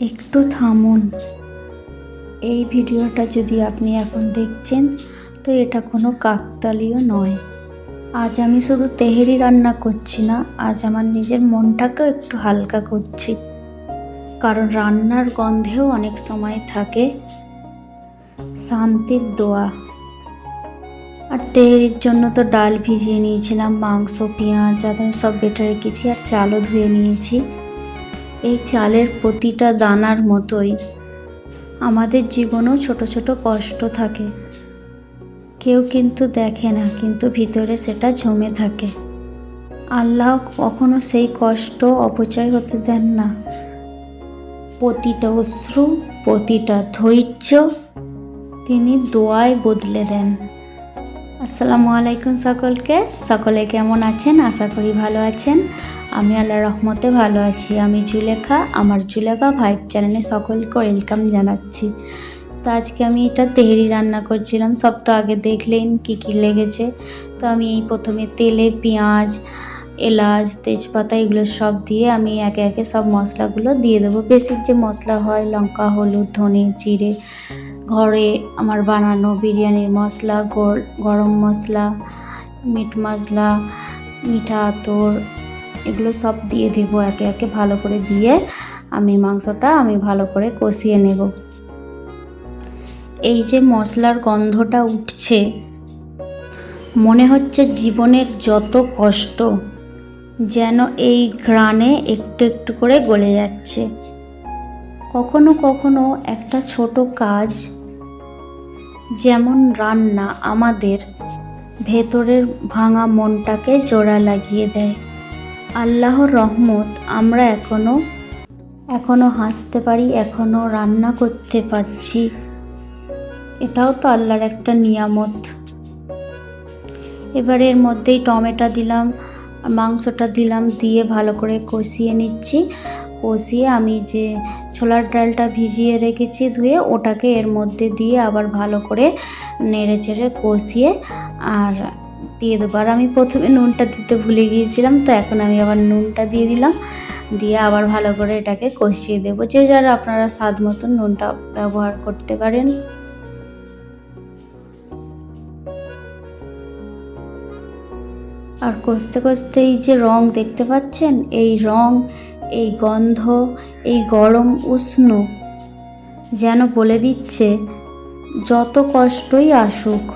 একটু থামুন। এই ভিডিওটা যদি আপনি এখন দেখছেন, তো এটা কোনো কাকতালীয় নয়। আজ আমি শুধু তেহেরি রান্না করছি না, আজ আমার নিজের মনটাকেও একটু হালকা করছি। কারণ রান্নার গন্ধেও অনেক সময় থাকে শান্তির দোয়া। আর তেহেরির জন্য তো ডাল ভিজিয়ে নিয়েছিলাম, মাংস, পেঁয়াজ, আদা সব বেটে রেখেছি, আর চালও ধুয়ে নিয়েছি। এই চালের প্রতিটা দানার মতোই। আমাদের জীবনেও ছোট ছোট কষ্ট থাকে। কেউ কিন্তু দেখে না, কিন্তু ভিতরে সেটা জমে থাকে। আল্লাহ কখনো সেই কষ্ট, অপচয় হতে দেন না। প্রতিটা অশ্রু, প্রতিটা ধৈর্য তিনি দোয়ায় বদলে দেন। আসসালামু আলাইকুম সকলকে। সকলে কেমন আছেন? আশা করি ভালো আছেন। আমি আল্লাহ রহমতে ভালো আছি। আমি জুলেখা, আমার জুলেখা ভাইব চ্যানেলে সকলকে ওয়েলকাম জানাচ্ছি। তো আজকে আমি এটা তেহরি রান্না করছিলাম। সব তো আগে দেখলেন কী কী লেগেছে। তো আমি এই প্রথমে তেলে পেঁয়াজ, এলাচ, তেজপাতা এগুলো সব দিয়ে আমি একে একে সব মশলাগুলো দিয়ে দেবো। বেসিক যে মশলা হয় লঙ্কা, হলুদ, ধনে, জিরে, ঘরে আমার বানানো বিরিয়ানির মশলা গরম মশলা, মিট মশলা, মিঠা আতর এগুলো সব দিয়ে দেবো একে একে ভালো করে দিয়ে আমি মাংসটা আমি ভালো করে কষিয়ে নেব। এই যে মশলার গন্ধটা উঠছে, মনে হচ্ছে জীবনের যত কষ্ট যেন এই ঘ্রাণে একটু একটু করে গলে যাচ্ছে। কখনো কখনো একটা ছোট কাজ যেমন রান্না আমাদের ভেতরের ভাঙা মনটাকে জোড়া লাগিয়ে দেয়। আল্লাহর রহমত, আমরা এখনও এখনও হাসতে পারি এখনও রান্না করতে পারছি। এটাও তো আল্লাহর একটা নিয়ামত। এবার এর মধ্যেই টমেটো দিলাম, মাংসটা দিলাম, দিয়ে ভালো করে কষিয়ে নিচ্ছি। কষিয়ে আমি যে ছোলার ডালটা ভিজিয়ে রেখেছি ধুয়ে, ওটাকে এর মধ্যে দিয়ে আবার ভালো করে নেড়ে চেড়ে কষিয়ে, আর দিয়ে দেবো। আর আমি প্রথমে নুনটা দিতে ভুলে গিয়েছিলাম, তো এখন আমি আবার নুনটা দিয়ে দিলাম। দিয়ে আবার ভালো করে এটাকে কষিয়ে দেবো। যে যারা আপনারা স্বাদ মতন নুনটা ব্যবহার করতে পারেন। আর কষতে কষতে এই যে রং দেখতে পাচ্ছেন, এই রং, এই গন্ধ, এই গরম উষ্ণ যেন বলে দিচ্ছে, যত কষ্টই আসুক।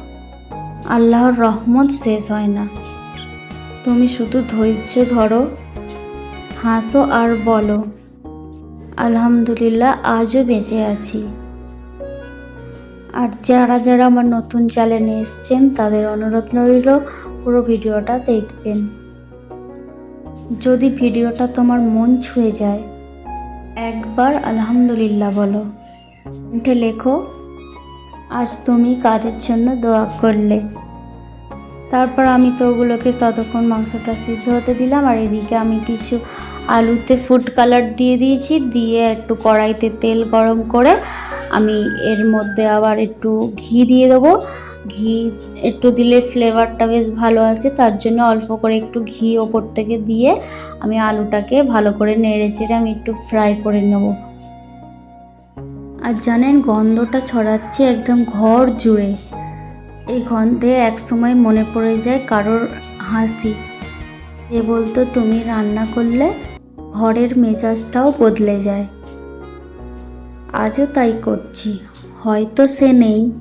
আল্লাহর রহমত শেষ হয় না। তুমি শুধু ধৈর্য ধরো, হাসো আর বলো, আলহামদুলিল্লাহ, আজও বেঁচে আছি। আর যারা যারা আমার নতুন চ্যানেলে এসছেন, তাদের অনুরোধ রইল, পুরো ভিডিওটা দেখবেন। যদি ভিডিওটা তোমার মন ছুঁয়ে যায়, একবার আলহামদুলিল্লাহ বলো। উঠে লেখো আজ তুমি কাদের জন্য দোয়া করলে। তারপর আমি তো ওগুলোকে ততক্ষণ মাংসটা সিদ্ধ হতে দিলাম, আর এদিকে আমি কিছু আলুতে ফুড কালার দিয়ে দিয়েছি, দিয়ে একটু কড়াইতে তেল গরম করে আমি এর মধ্যে আবার একটু ঘি দিয়ে দেবো। ঘি একটু দিলে ফ্লেভারটা বেশ ভালো আসে, তার জন্য অল্প করে একটু ঘি ওপর থেকে দিয়ে আমি আলুটাকে ভালো করে নেড়ে চেড়ে আমি একটু ফ্রাই করে নেব। আর জানেন গন্ধটা ছড়াচ্ছে একদম ঘর জুড়ে। এই গন্ধে এক সময় মনে পড়ে যায় কারোর হাসি। এ বলতো, তুমি রান্না করলে ঘরের মেজাজটাও বদলে যায়। আজও তাই করছি, হয়তো সে নেই,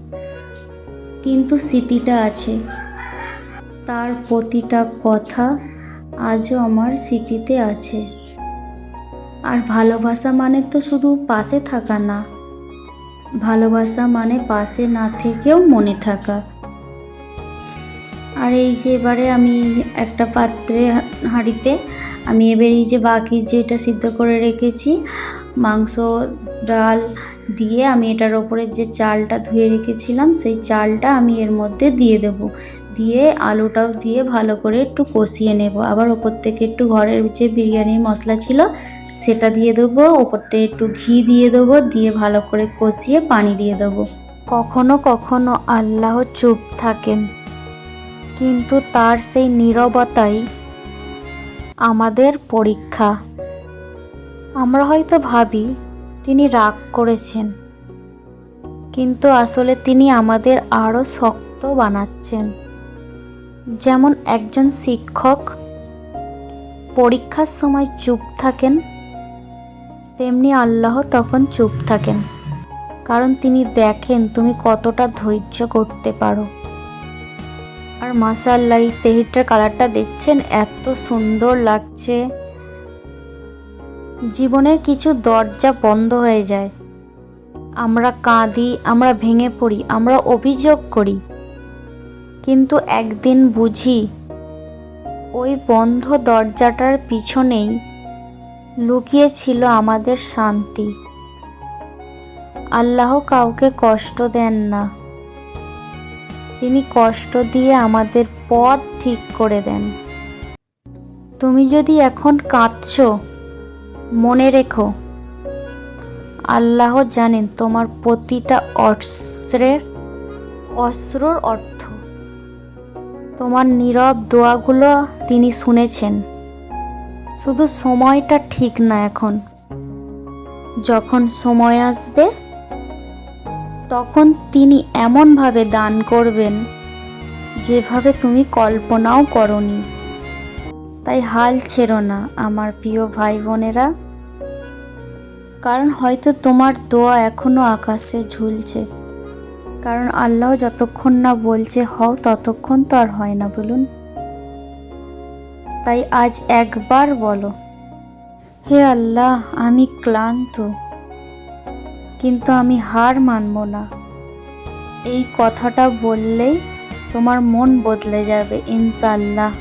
কিন্তু স্মৃতিটা আছে। তার প্রতিটা কথা আজও আমার স্মৃতিতে আছে। আর ভালোবাসা মানে তো শুধু পাশে থাকা না ভালোবাসা মানে পাশে না থেকেও মনে থাকা। আর এই যে এবারে আমি একটা পাত্রে হাঁড়িতে আমি এবার এই যে বাকি যেটা সিদ্ধ করে রেখেছি, মাংস, ডাল দিয়ে আমি এটার ওপরে যে চালটা ধুয়ে রেখেছিলাম, সেই চালটা আমি এর মধ্যে দিয়ে দেব। দিয়ে আলুটাও দিয়ে ভালো করে একটু কষিয়ে নেব। আবার ওপর থেকে একটু ঘরের যে বিরিয়ানির মশলা ছিল সেটা দিয়ে দেবো ওপর থেকে একটু ঘি দিয়ে দেবো, দিয়ে ভালো করে কষিয়ে পানি দিয়ে দেবো। কখনো কখনো আল্লাহ চুপ থাকেন, কিন্তু তার সেই নীরবতাই আমাদের পরীক্ষা। আমরা হয়তো ভাবি, তিনি রাগ করেছেন, কিন্তু আসলে তিনি আমাদের আরও শক্ত বানাচ্ছেন। যেমন একজন শিক্ষক পরীক্ষার সময় চুপ থাকেন তেমনি আল্লাহ তখন চুপ থাকেন। কারণ তিনি দেখেন তুমি কতটা ধৈর্য করতে পারো। আর মাসাল্লাহ এই তেহিটার কালারটা দেখছেন, এত সুন্দর লাগছে। জীবনের কিছু দরজা বন্ধ হয়ে যায়। আমরা কাঁদি, আমরা ভেঙে পড়ি, আমরা অভিযোগ করি। কিন্তু একদিন বুঝি, ওই বন্ধ দরজাটার পিছনেই লুকিয়ে ছিল আমাদের শান্তি। আল্লাহ কাউকে কষ্ট দেন না। তিনি কষ্ট দিয়ে আমাদের পথ ঠিক করে দেন। তুমি যদি এখন কাঁদছ, মনে রেখো, আল্লাহ জানেন তোমার প্রতিটা অস্ত্রের, অস্ত্রর অর্থ। তোমার নীরব দোয়াগুলো তিনি শুনেছেন। শুধু সময়টা ঠিক না এখন। যখন সময় আসবে, তখন তিনি এমনভাবে দান করবেন যেভাবে তুমি কল্পনাও করনি। তাই হাল ছেড়ো না, আমার প্রিয় ভাই বোনেরা। কারণ হয়তো তোমার দোয়া এখনও আকাশে ঝুলছে। কারণ আল্লাহ যতক্ষণ না বলছে, হও ততক্ষণ তো আর হয় না, বলুন। তাই আজ একবার বলো, হে আল্লাহ, আমি ক্লান্ত। কিন্তু আমি হার মানব না। এই কথাটা বললেই তোমার মন বদলে যাবে ইনশাল্লাহ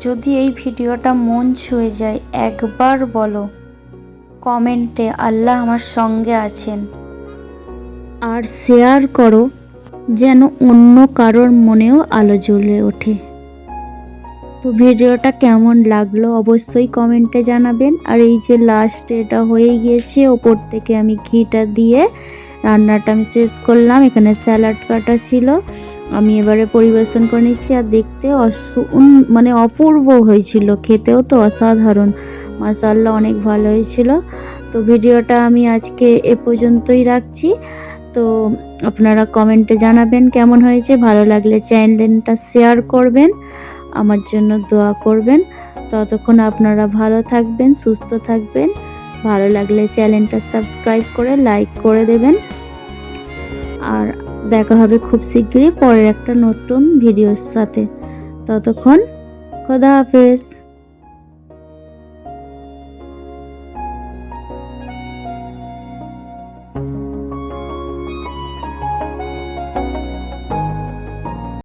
যদি এই ভিডিওটা মন ছুঁয়ে যায়, একবার বলো, কমেন্টে আল্লাহ আমার সঙ্গে আছেন। আর শেয়ার করো, যেন অন্য কারোর মনেও আলো জ্বলে ওঠে। তো ভিডিওটা কেমন লাগল অবশ্যই কমেন্টে জানাবেন। আর এই যে লাস্ট এটা হয়ে গিয়েছে, ওপর থেকে আমি ঘিটা দিয়ে রান্নাটা আমি শেষ করলাম। এখানে স্যালাড কাটা ছিল। আমি এবারে পরিবেশন করে নিচ্ছি। আর দেখতে মানে অপূর্ব হয়েছিল। খেতেও তো অসাধারণ। মাসাল্লাহ অনেক ভালো হয়েছিল। তো ভিডিওটা আমি আজকে এ পর্যন্তই রাখছি। তো আপনারা কমেন্টে জানাবেন কেমন হয়েছে। ভালো লাগলে চ্যানেলটা শেয়ার করবেন। আমার জন্য দোয়া করবেন। ততক্ষণ আপনারা ভালো থাকবেন, সুস্থ থাকবেন। ভালো লাগলে চ্যানেলটা সাবস্ক্রাইব করে লাইক করে দেবেন। আর দেখা হবে খুব শীঘ্রই পরের একটা নতুন ভিডিওর সাথে। ততক্ষণ খোদা হাফেজ।